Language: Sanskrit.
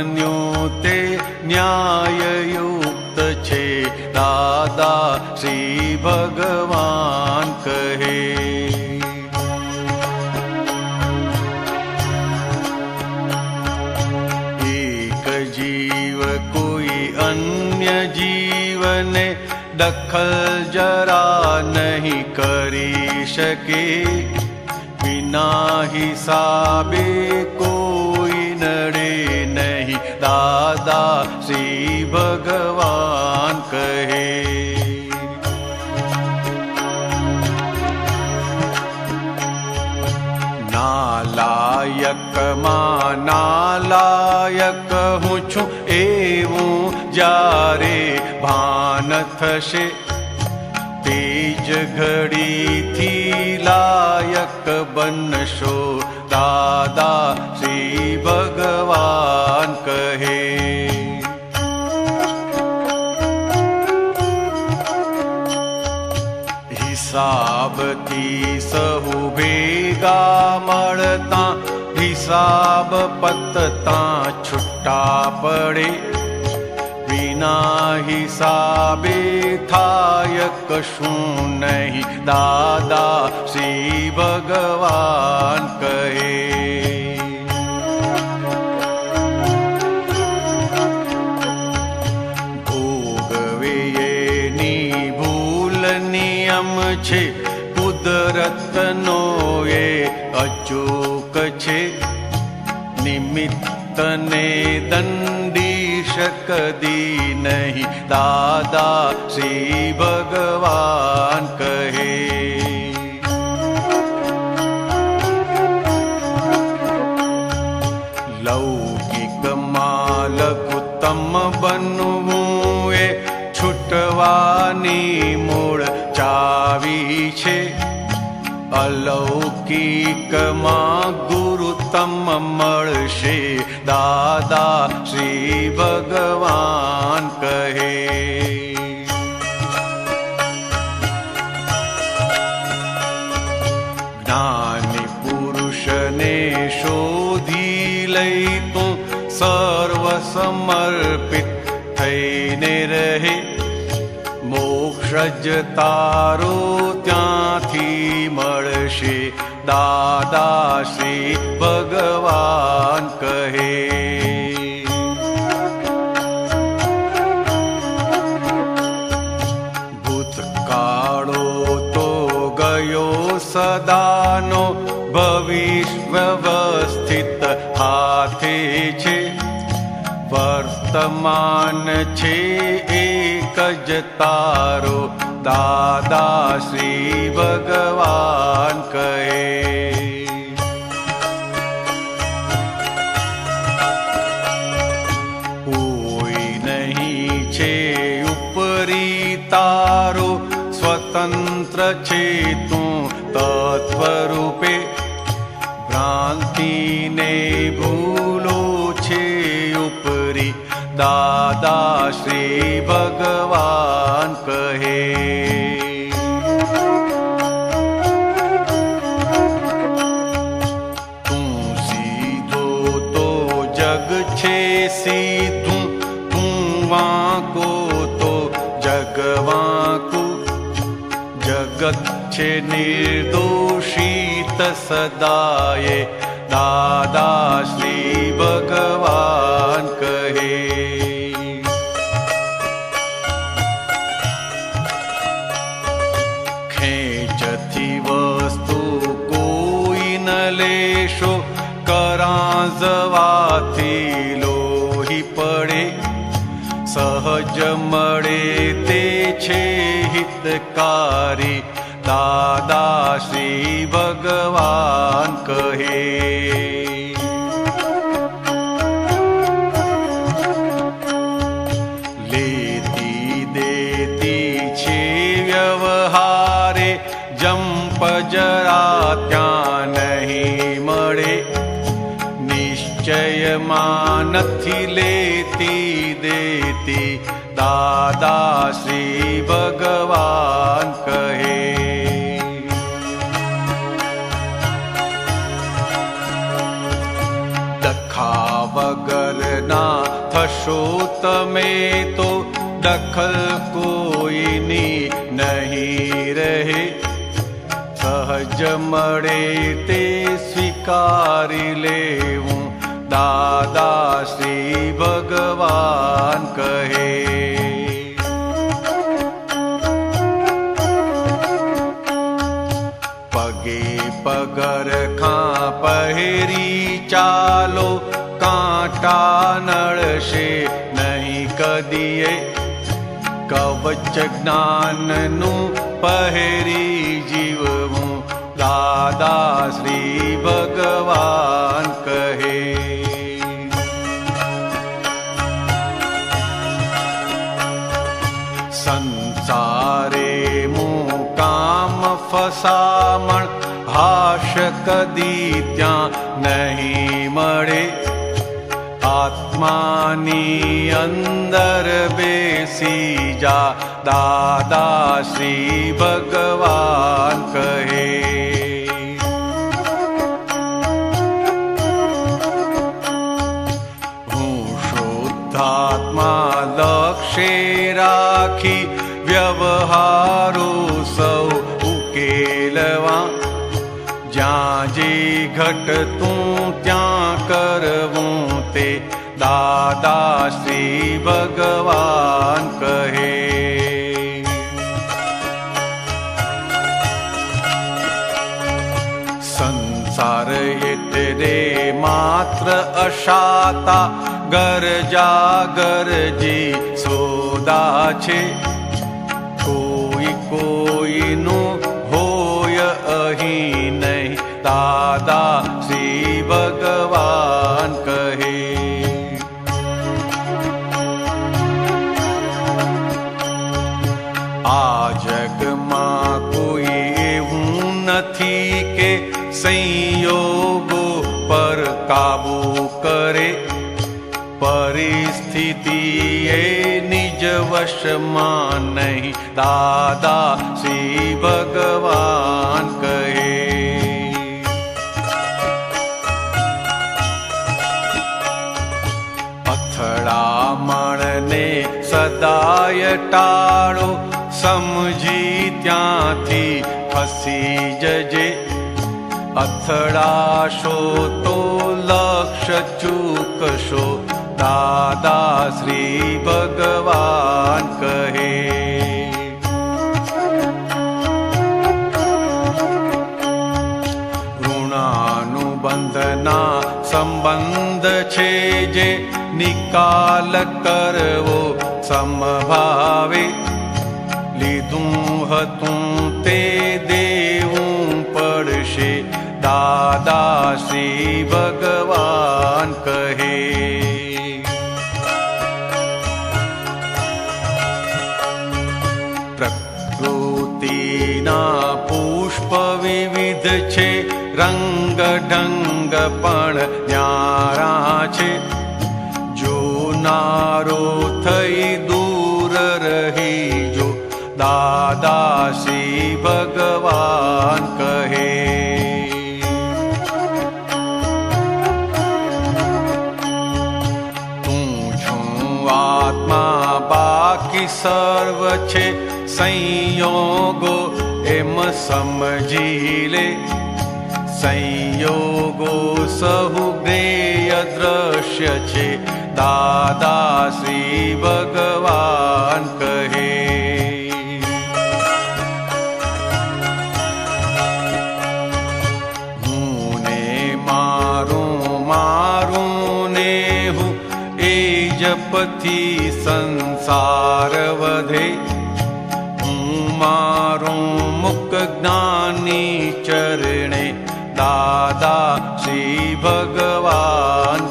मन्यो ते न्याययुक्त छे। दादा श्री भगवान् जीव कोई अन्य जीवने दखल जरा नहीं करी सके बिना हिसाबे को નહીં દાદા શ્રી ભગવાન કહે નાલાયકમાં નાલાયક હું છું એવું જ્યારે ભાન થશે તેજ ઘડીથી લાયક બનશો દાદા શ્રી ભગવાન हिबिसहुवेगा मरता हिसाब पतता छुट्टा पड़े। बिना हिसाबे थाय न नहीं दादा श्री भगवान कहे। છે કુદરતનો એ અચૂક છે નિમિત્તને દંડીશ કદી નહીં દાદા શ્રી ભગવાન અલૌકિકમાં ગુરુતમ મળશે દાદા શ્રી ભગવાન કહે જ્ઞાની પુરુષને શોધી લઈ તું સર્વ સમર્પિત થઈને રહે મોક્ષ જ તારો ત્યાંથી મળશે दाशी भगवान् कहे। भूतकालो तो गयो सदानो भविष्यवस्थित हाथे छे। वर्तमान छे एक जतारो दादा श्री भगवा त्वरूपे गान् भूलो चे उपरि दादा श्री भगवान् कहे तु जग छे सीधो निर्दोषित सदाये दादा श्री भगवान् कहे। खेचति वस्तु कोई गोयिनलेशो कराजवाति लोहि परे सहज मरे ते छे हितकारी હિતકારી દાદા શ્રી ભગવાન કહે લેતી દેતી છે વ્યવહારે જંપ જરા ત્યાં નહીં મળે નિશ્ચયમાં નથી લેતી દેતી દાદા શ્રી ભગવાન કહે में तो दखल कोई नहीं रहे। सहज मरे ते मे दैनि दादा श्री भगवान कहे। पगे पगर खां पहेरि चालो कांटा नल दिए कवच ज्ञाननु पहरी जीवमु। दादा श्री भगवान् कहे। संसारे मु काम फसामण भाष कदि नहीं मरे। મળે આત્માની અંદર બેસી જા દાદા શ્રી ભગવાન કહે હું શુદ્ધાત્મા લક્ષે રાખી વ્યવહારો સૌ ઉકેલવા જ્યાં જે ઘટતું ત્યાં કરવું તે दादा श्री भगवान् कहे। संसार इतरे मात्र अशाता गरजा गरगर जी सोदाे कोई को नु अही नहीं दादा श्री भगवान। नथी के संयोग पर काबू करे। परिस्थिति निज वशमान नहीं दादा श्री भगवान कहे। के अथडाम सदाय याडो समझी त्याथी अथडाशो तो लक्षचूकशो दादा श्री भगवान् कहे। ऋणानुबन्धना सम्बन्ध छे जे निकाल करवो समभावे। लिदुं हतुं ज्योतिना पुष्पविध छे रङ्गढङ्गपण न्यारा छे जो नारो थै दूर रही पुष्प विविधङ्गी भगवान् कहे आत्मा बाकी सर्व छे संयोगो एम समझीले। संयोगो सहुय दृश्य छे। दादा श्री भगवान् कहे। हुने मारु मारु एजपथि संसारवधे मुख ज्ञानी चरणे दादा श्री भगवान्